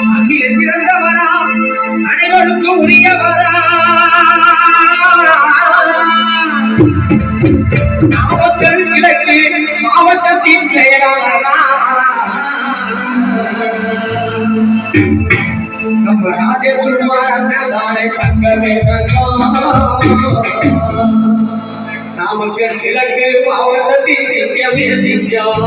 அங்கே சிறந்தவரா அனைவருக்கும் உரியவரா. நாமக்கல் கிழக்கு மாவட்டத்தின் செயலாளரா. நம்ம ராஜேஷ்குமார் அண்ணன் தானே தங்கமே நாமக்கல் கிழக்கு மாவட்டத்தின் சித்தியமே சிங்கம்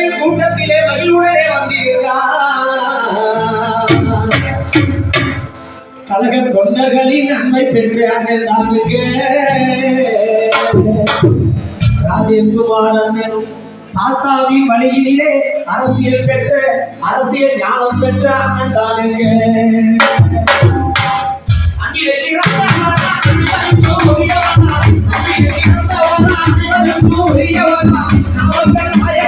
மக்களின் கூட்டத்திலே மகிழ்வுடனே வந்திருந்தார் சலக தொண்டர்களின் அன்பை பெற்று அண்ணன் தாமுக்கு ராஜேஷ்குமார் அண்ணன் தாத்தாவின் வழியிலே அரசியல் பெற்ற அரசியல் ஞானம் பெற்ற அண்ணன் தானுங்க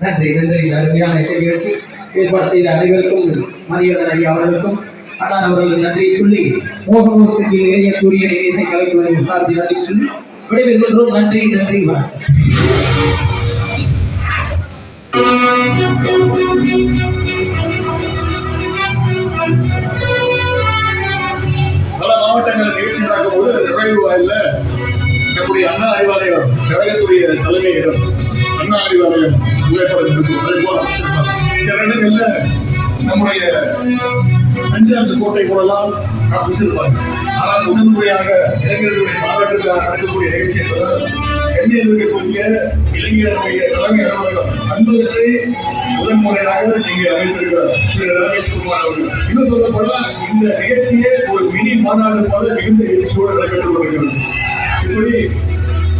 நன்றி நன்றி. இந்த அருமையான இசை நிகழ்ச்சி ஏற்பாடு செய்த அனைவருக்கும் மதியவதன் ஐயா அவர்களுக்கும் அண்ணான் அவர்களுக்கு நன்றியை சொல்லி மோகனூர் செந்தில் இளைய சூரியன் இசை கலைத்துறையின் சார்பில் நன்றி சொல்லி விடைபெறுகின்றோம். நன்றி நன்றி வணக்கம். பல மாவட்டங்களில் நிகழ்ச்சி நடக்கும்போது நுழைவு வாயில நம்முடைய அண்ணா அறிவாலயம் கழகத்துடைய தலைமையிடம் அண்ணா அறிவாலயம் புகைப்படம் இருக்கும் அதே போல சில இடங்கள்ல நம்முடைய அஞ்சாறு கோட்டை போடலாம் அமைச்சிருப்பாங்க ஆனால் முதன்முறையாக இளைஞர்களுடைய மாவட்டத்தில் நடக்கக்கூடிய நிகழ்ச்சி என்பதால் சென்னையில் இருக்கக்கூடிய இளைஞர்களுடைய தலைமை அலுவலகம் அன்பகத்தை முதன்முறையாக இங்கே அமைத்திருக்கிறார் திரு ரமேஷ்குமார் அவர்கள். இன்னும் சொல்லப்போனால் இந்த நிகழ்ச்சியே ஒரு மினி மாநாடு போல மிகுந்த எழுச்சியோடு நடைபெற்று வருகிறது இப்படி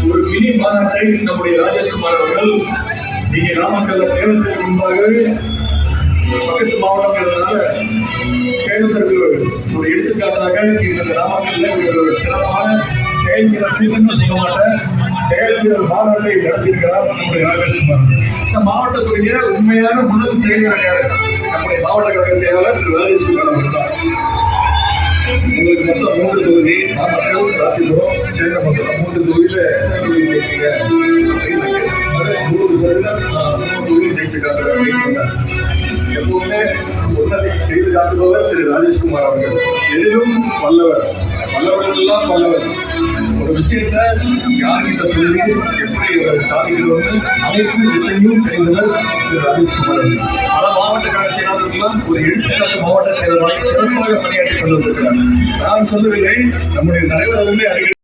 ஒரு மினி மாநாட்டை நம்முடைய ராஜேஷ்குமார் அவர்கள் இங்கே நாமக்கல்ல சேலத்திற்கு முன்பாகவே பக்கத்து மாவட்டங்கிறதுனால சேலத்திற்கு ஒரு எடுத்துக்காட்டாக இந்த நாமக்கல்ல ஒரு சிறப்பான செயல்திறன் செய்ய மாட்டேன் செயல்திறன் மாநாட்டை நடத்தியிருக்கிறார் நம்முடைய ராஜேஷ்குமார் இந்த மாவட்டத்துடைய உண்மையான முதல் செயல்திறன் யாரு? நம்முடைய மாவட்ட கழக செயலாளர் திரு ராஜேஷ்குமார் அவர்கள் தான். உங்களுக்கு மொத்தம் மூன்று தொகுதி நாமக்கல் ராசிபுரம் சேலமங்கலம் மூன்று தொகுதியில தொகுதி நூறு சதவீதம் ஆ, ஜெயிச்சிருக்காங்க அப்படின்னு சொன்னார் எப்பவுமே சொன்னதை செய்து காட்டுபவர் திரு ராஜேஷ்குமார் அவர்கள். எதிலும் வல்லவர். வல்லவர்கள் எல்லாம் வல்லவர். ஒரு விஷயத்த யார்கிட்ட சொல்லி எப்படி இவர் அனைத்து நிலையும் தெரிந்தவர் திரு ராஜேஷ்குமார் அவர்கள். மாவட்ட ஒரு எடுத்துக்காட்டு மாவட்ட செயலாளராக சிறப்பாக பணியாற்றி கொண்டிருக்கிறார் நான் சொல்லவில்லை நம்முடைய தலைவர் அவர்களே அடிக்கடி